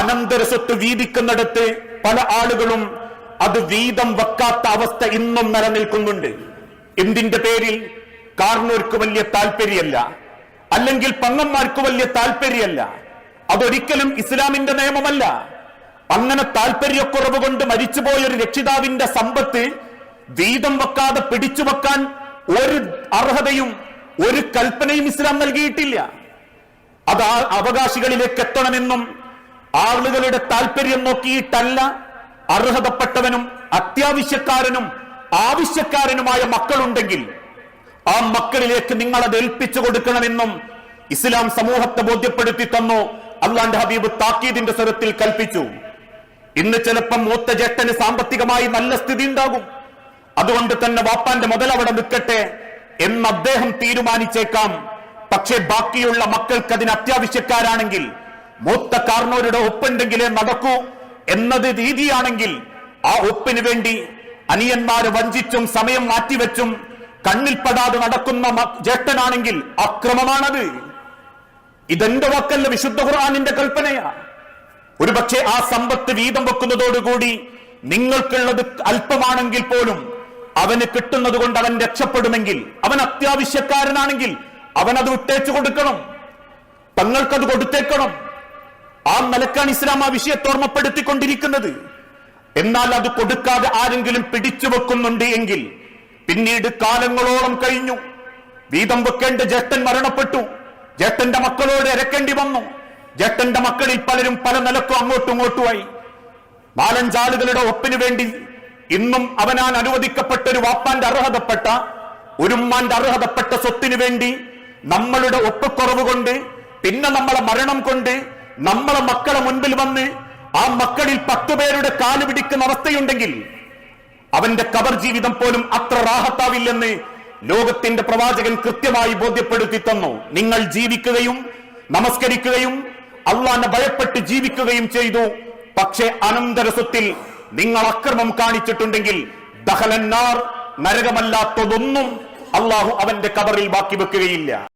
അനന്തര സ്വത്ത് വീതിക്കുന്നിടത്ത് പല ആളുകളും അത് വീതം വെക്കാത്ത അവസ്ഥ ഇന്നും നിലനിൽക്കുന്നുണ്ട്. എന്തിന്റെ പേരിൽ? കാർന്നോർക്ക് വലിയ താല്പര്യമല്ല അല്ലെങ്കിൽ പങ്ങന്മാർക്ക് വലിയ താല്പര്യമല്ല അതൊരിക്കലും ഇസ്ലാമിന്റെ നിയമമല്ല. അങ്ങനെ താല്പര്യക്കുറവ് കൊണ്ട് മരിച്ചുപോയ ഒരു രക്ഷിതാവിന്റെ സമ്പത്ത് വീതം വെക്കാതെ പിടിച്ചു വെക്കാൻ ഒരു അർഹതയും ഒരു കൽപ്പനയും ഇസ്ലാം നൽകിയിട്ടില്ല. അത് അവകാശികളിലേക്ക് എത്തണമെന്നും ആളുകളുടെ താല്പര്യം നോക്കിയിട്ടല്ല അർഹതപ്പെട്ടവനും അത്യാവശ്യക്കാരനും ആവശ്യക്കാരനുമായ മക്കളുണ്ടെങ്കിൽ ആ മക്കളിലേക്ക് നിങ്ങൾ അത് ഏൽപ്പിച്ചു കൊടുക്കണമെന്നും ഇസ്ലാം സമൂഹത്തെ ബോധ്യപ്പെടുത്തി തന്നു. അള്ളാന്റെ ഹബീബ് താക്കീദിന്റെ സ്വരത്തിൽ കൽപ്പിച്ചു. ഇന്ന് ചിലപ്പം മൂത്ത ജേട്ടന് സാമ്പത്തികമായി നല്ല സ്ഥിതി ഉണ്ടാകും. അതുകൊണ്ട് തന്നെ വാപ്പാന്റെ മുതൽ അവിടെ നിൽക്കട്ടെ എന്ന് അദ്ദേഹം തീരുമാനിച്ചേക്കാം. പക്ഷേ ബാക്കിയുള്ള മക്കൾക്ക് അതിന് അത്യാവശ്യക്കാരാണെങ്കിൽ മൂത്ത കാർണോരുടെ ഒപ്പുണ്ടെങ്കിലേ നടക്കൂ എന്നത് രീതിയാണെങ്കിൽ ആ ഒപ്പിന് വേണ്ടി അനിയന്മാര് വഞ്ചിച്ചും സമയം മാറ്റിവെച്ചും കണ്ണിൽപ്പെടാതെ നടക്കുന്ന ജ്യേഷ്ഠനാണെങ്കിൽ അക്രമമാണത്. ഇതെന്റെ വാക്കല്ല വിശുദ്ധ ഖുർആാനിന്റെ കൽപ്പനയാ. ഒരുപക്ഷെ ആ സമ്പത്ത് വീതം വെക്കുന്നതോടുകൂടി നിങ്ങൾക്കുള്ളത് അല്പമാണെങ്കിൽ പോലും അവന് കിട്ടുന്നത് കൊണ്ട് അവൻ രക്ഷപ്പെടുമെങ്കിൽ അവൻ അത്യാവശ്യക്കാരനാണെങ്കിൽ അവനത് വിട്ടേച്ചു കൊടുക്കണം. തങ്ങൾക്കത് കൊടുത്തേക്കണം. ആ നിലക്കാണ് ഇസ്ലാം ആ വിഷയത്തെ ഓർമ്മപ്പെടുത്തിക്കൊണ്ടിരിക്കുന്നത്. എന്നാൽ അത് കൊടുക്കാതെ ആരെങ്കിലും പിടിച്ചു വെക്കുന്നുണ്ട് എങ്കിൽ പിന്നീട് കാലങ്ങളോളം കഴിഞ്ഞു. വീതം വെക്കേണ്ട ജ്യേഷ്ഠൻ മരണപ്പെട്ടു. ജ്യേഷ്ഠന്റെ മക്കളോട് ഇരക്കേണ്ടി വന്നു. ജ്യേഷ്ഠന്റെ മക്കളിൽ പലരും പല നിലക്കും അങ്ങോട്ടും ഇങ്ങോട്ടുമായി. നാലഞ്ചാളുകളുടെ ഒപ്പിനു വേണ്ടി ഇന്നും അവനാൻ അനുവദിക്കപ്പെട്ട ഒരു വാപ്പാന്റെ അർഹതപ്പെട്ട ഒരുമ്മാന്റെ അർഹതപ്പെട്ട സ്വത്തിനു വേണ്ടി നമ്മളുടെ ഒപ്പക്കുറവ് കൊണ്ട് പിന്നെ നമ്മളെ മരണം കൊണ്ട് നമ്മളെ മക്കളെ മുൻപിൽ വന്ന് ആ മക്കളിൽ പത്തു പേരുടെ കാൽ പിടിക്കുന്ന അവസ്ഥയുണ്ടെങ്കിൽ അവന്റെ കബർ ജീവിതം പോലും അത്ര റാഹത്താവില്ലെന്ന് ലോകത്തിന്റെ പ്രവാചകൻ കൃത്യമായി ബോധ്യപ്പെടുത്തി തന്നു. നിങ്ങൾ ജീവിക്കുകയും നമസ്കരിക്കുകയും അള്ളാന്റെ ഭയപ്പെട്ട് ജീവിക്കുകയും ചെയ്തു. പക്ഷേ അനന്തരസ്വത്തിൽ നിങ്ങൾ അക്രമം കാണിച്ചിട്ടുണ്ടെങ്കിൽ ദഹലന്നാർ നരകമല്ലാത്തതൊന്നും അള്ളാഹു അവന്റെ കബറിൽ ബാക്കി വെക്കുകയില്ല